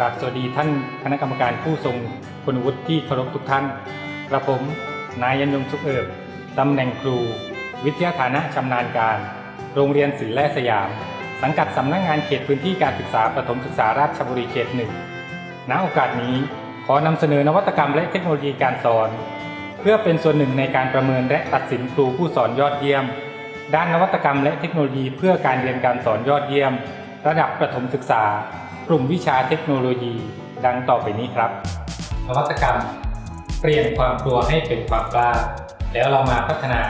กราบสวัสดีท่านคณะกรรมการผู้ทรงคุณวุฒิที่เคารพทุกท่านกระผม นายยันยงสุขเอิบตำแหน่งครู วิทยาฐานะชำนาญการ โรงเรียนศิลและสยาม สังกัดสำนักงงานเขตพื้นที่การศึกษาประถมศึกษาราชบุรีเขตหนึ่งณโอกาสนี้ขอนำเสนอนวัตกรรมและเทคโนโลยีการสอน เพื่อเป็นส่วนหนึ่งในการประเมินและตัดสินครูผู้สอนยอดเยี่ยม ด้านนวัตกรรมและเทคโนโลยีเพื่อการเรียนการสอนยอดเยี่ยม ระดับประถมศึกษา กลุ่มวิชาเทคโนโลยีดังต่อไปนี้ครับ นวัตกรรม เปลี่ยนความกลัวให้เป็นความกล้า แล้วเรามาพัฒนา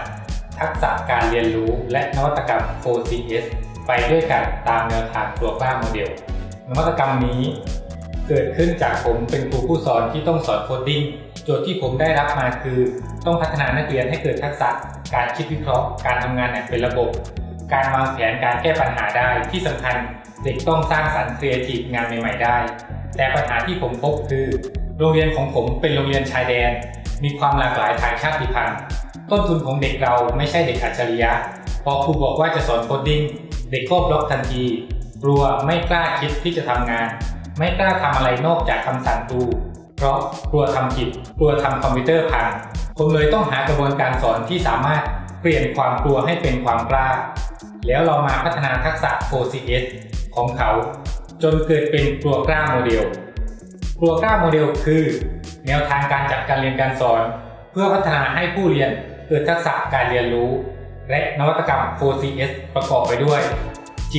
ทักษะการเรียนรู้และนวัตกรรม 4CS ไปด้วยกันตามแนวทางตัวกล้าโมเดล นวัตกรรมนี้เกิดขึ้นจากผมเป็นครูผู้สอนที่ต้องสอนโคดดิ้งโจทย์ที่ผมได้รับมาคือ ต้องพัฒนานักเรียนให้เกิดทักษะ การคิดวิเคราะห์ การทำงานอย่างเป็นระบบ การวางแผนการแก้ปัญหาได้ที่สำคัญเด็กต้องสร้างสรรค์ครีเอทีฟงานใหม่ๆได้ แต่ปัญหาที่ผมพบคือ โรงเรียนของผมเป็นโรงเรียนชายแดน มีความหลากหลายทางชาติพันธุ์ ต้นทุนของเด็กเราไม่ใช่เด็กอัจฉริยะ พอครูบอกว่าจะสอนโคดดิ้งเด็กก็บล็อกทันทีกลัวไม่กล้าคิดที่จะทำงาน ไม่กล้าทำอะไรนอกจากคำสั่งครูเพราะกลัวทำผิดกลัวทำคอมพิวเตอร์พังผมเลยต้องหากระบวนการสอนที่สามารถเปลี่ยนความกลัวให้เป็นความกล้า แล้วเรามาพัฒนาทักษะ 4CS ของเขา จนเกิดเป็นกลัวกล้าโมเดลกลัวกล้าโมเดลคือ แนวทางการจัดการเรียนการสอน เพื่อพัฒนาให้ผู้เรียนเกิดทักษะการเรียนรู้ และนวัตกรรม 4CS ประกอบไปด้วย G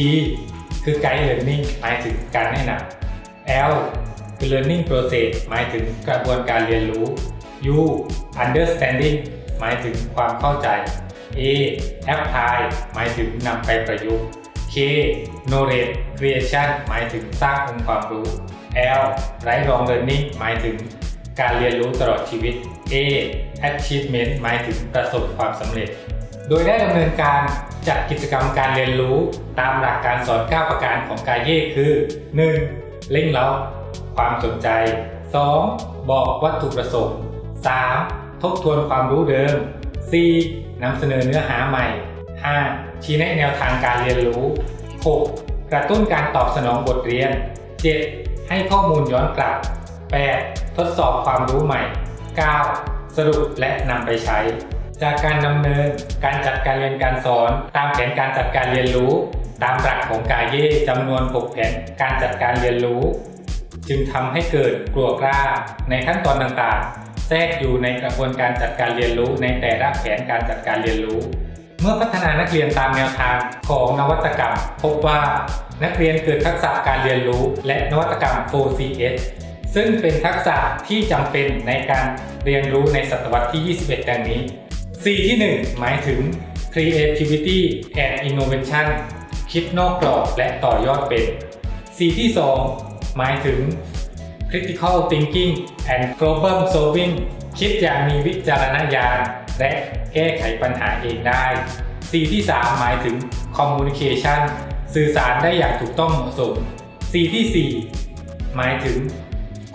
คือ Guide Learning หมายถึงการแนะนำ L คือ Learning Process หมายถึงกระบวนการเรียนรู้ U Understanding หมายถึงความเข้าใจ A Apply หมายถึงนำไปประยุกต์ K Knowledge Creation หมายถึงสร้างองค์ความรู้ L Lifelong Learning หมายถึงการเรียนรู้ตลอดชีวิต A Achievement หมายถึงประสบความสำเร็จ โดยได้ดำเนินการจัดกิจกรรมการเรียนรู้ตามหลักการสอน 9 ประการของกาเย่คือ 1. เล่งเล้าความสนใจ 2. บอกวัตถุประสงค์ 3. ทบทวนความรู้เดิม 4. นำเสนอเนื้อหาใหม่ 5. ชี้แนะแนวทางการเรียนรู้ 6. กระตุ้นการตอบสนองบทเรียน 7. ให้ข้อมูลย้อนกลับ 8. ทดสอบความรู้ใหม่ 9. สรุปและนำไปใช้ จากการดำเนินการจัดการเรียนการสอน ตามแผนการจัดการเรียนรู้ ตามหลักของกาเย่จำนวน 6 แผนการจัดการเรียนรู้ จึงทำให้เกิดกลัวกล้าในขั้นตอนต่างๆ แทรกอยู่ในกระบวนการจัดการเรียนรู้ในแต่ละแผนการจัดการเรียนรู้ เมื่อพัฒนานักเรียนตามแนวทางของนวัตกรรม พบว่านักเรียนเกิดทักษะการเรียนรู้ และนวัตกรรม 4CS ซึ่งเป็นทักษะที่จำเป็นในการเรียนรู้ในศตวรรษที่ 21 ดังนี้ C ที่ 1 หมายถึง creativity and innovation คิดนอกกรอบและต่อยอดเป็น C ที่ 2 หมายถึง critical thinking and problem solving คิดอย่างมีวิจารณญาณ และแก้ไขปัญหาเองได้ C ที่ 3 หมายถึง communication สื่อสารได้อย่างถูกต้องเหมาะสม C ที่ 4 หมายถึง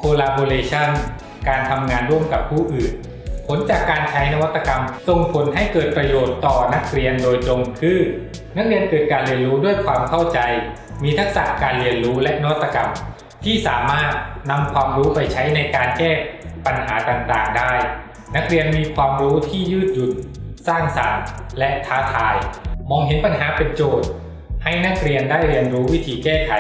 collaboration การทำงานร่วมกับผู้อื่น ผลจากการใช้นวัตกรรมส่งผลให้เกิดประโยชน์ต่อนักเรียนโดยตรงคือ นักเรียนเกิดการเรียนรู้ด้วยความเข้าใจ มีทักษะการเรียนรู้และนวัตกรรม ที่สามารถนำความรู้ไปใช้ในการแก้ปัญหาต่างๆได้ นักเรียนมีความรู้ที่ยืดหยุ่น สร้างสรรค์ และท้าทาย มองเห็นปัญหาเป็นโจทย์ ให้นักเรียนได้เรียนรู้วิธีแก้ไข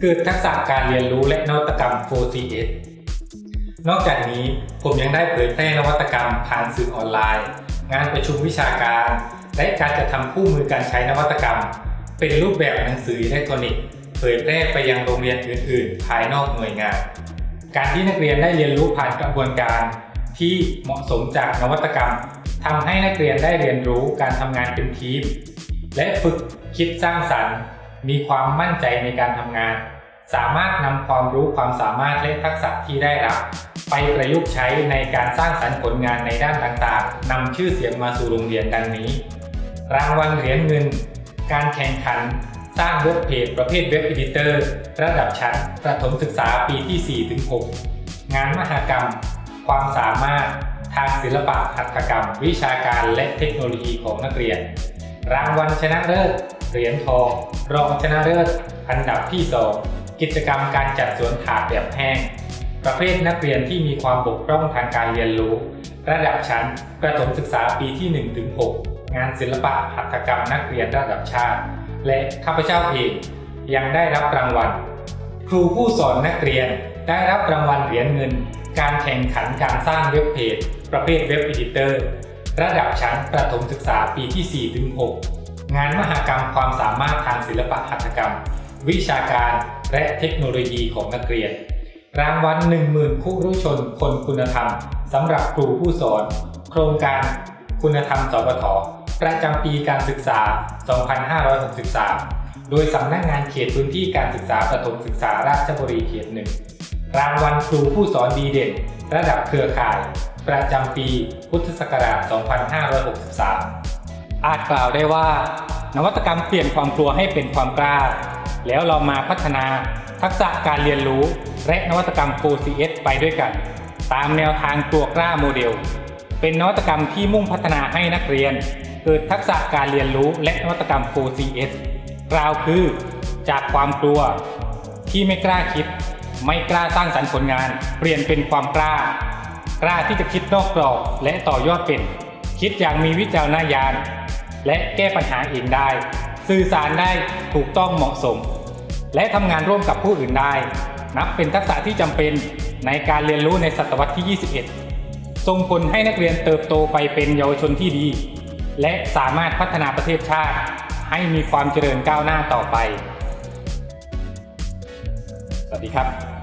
เกิดทักษะการเรียนรู้และนวัตกรรม 4CS นอกจากนี้ผมยังได้เผยแพร่นวัตกรรมผ่านสื่อออนไลน์ งานประชุมวิชาการ และการจัดทำคู่มือการใช้นวัตกรรม เป็นรูปแบบหนังสืออิเล็กทรอนิกส์ เผยแพร่ไปยังโรงเรียนอื่น ๆ ภายนอกหน่วยงาน การที่นักเรียนได้เรียนรู้ผ่านกระบวนการที่เหมาะสมจากนวัตกรรมทำให้นักเรียนได้เรียนรู้การทำงานเป็นทีม และฝึกคิดสร้างสรรค์ มีความมั่นใจในการทำงาน สามารถนำความรู้ความสามารถและทักษะที่ได้รับ ไปประยุกต์ใช้ในการสร้างสรรค์ผลงานในด้านต่างๆนำชื่อเสียงมาสู่โรงเรียนดังนี้ รางวัลเหรียญเงิน การแข่งขัน สร้างเว็บเพจประเภทเว็บอดิเตอร์ระดับชั้นประถมศึกษาปีที่ 4-6 งานมหกรรม ความสามารถทางศิลปะหัตถกรรม วิชาการและเทคโนโลยีของนักเรียน รางวัลชนะเลิศเหรียญทอง รองชนะเลิศอันดับที่ 2 กิจกรรมการจัดสวนถาดแบบแห้ง ประเภทนักเรียนที่มีความบกพร่องทางการเรียนรู้ ระดับชั้น ประถมศึกษาปีที่1ถึง6งานศิลปะหัตถกรรมนักเรียนระดับชาติ และข้าพเจ้าเองยังได้รับรางวัล ครูผู้สอนนักเรียนได้รับรางวัลเหรียญเงิน การแข่งขันการสร้างเว็บเพจ ประเภทเว็บอดิเตอร์ ระดับชั้นประถมศึกษาปีที่4ถึง6งานมหกรรมความสามารถทางศิลปะหัตถกรรม วิชาการและเทคโนโลยีของนักเรียน รางวัล 10,000คู่รู้ชนคนคุณธรรมสำหรับครูผู้สอน โครงการคุณธรรมสปท ประจำปีการศึกษา 2563 โดยสำนักงานเขตพื้นที่การศึกษาประถมศึกษาราชบุรีเขตหนึ่งรางวัลครูผู้สอนดีเด่น ระดับเครือข่าย ประจำปีพุทธศักราช 2563 อาจกล่าวได้ว่า นวัตกรรมเปลี่ยนความกลัวให้เป็นความกล้า แล้วเรามาพัฒนาทักษะการเรียนรู้ และนวัตกรรม 4CS ไปด้วยกัน ตามแนวทางตัวกล้าโมเดล เป็นนวัตกรรมที่มุ่งพัฒนาให้นักเรียน เกิดทักษะการเรียนรู้และนวัตกรรม 4CS กล่าวคือ จากความกลัว ที่ไม่กล้าคิด ไม่กล้าสร้างสรรค์ผลงาน เปลี่ยนเป็นความกล้า กล้าที่จะคิดนอกกรอบและต่อยอดเป็น คิดอย่างมีวิจารณญาณ และแก้ปัญหาเองได้ สื่อสารได้ถูกต้องเหมาะสม และทำงานร่วมกับผู้อื่นได้ นับเป็นทักษะที่จำเป็นในการเรียนรู้ในศตวรรษที่ 21 ส่งผลให้นักเรียนเติบโตไปเป็นเยาวชนที่ดี และสามารถพัฒนาประเทศชาติให้มีความเจริญก้าวหน้าต่อไป สวัสดีครับ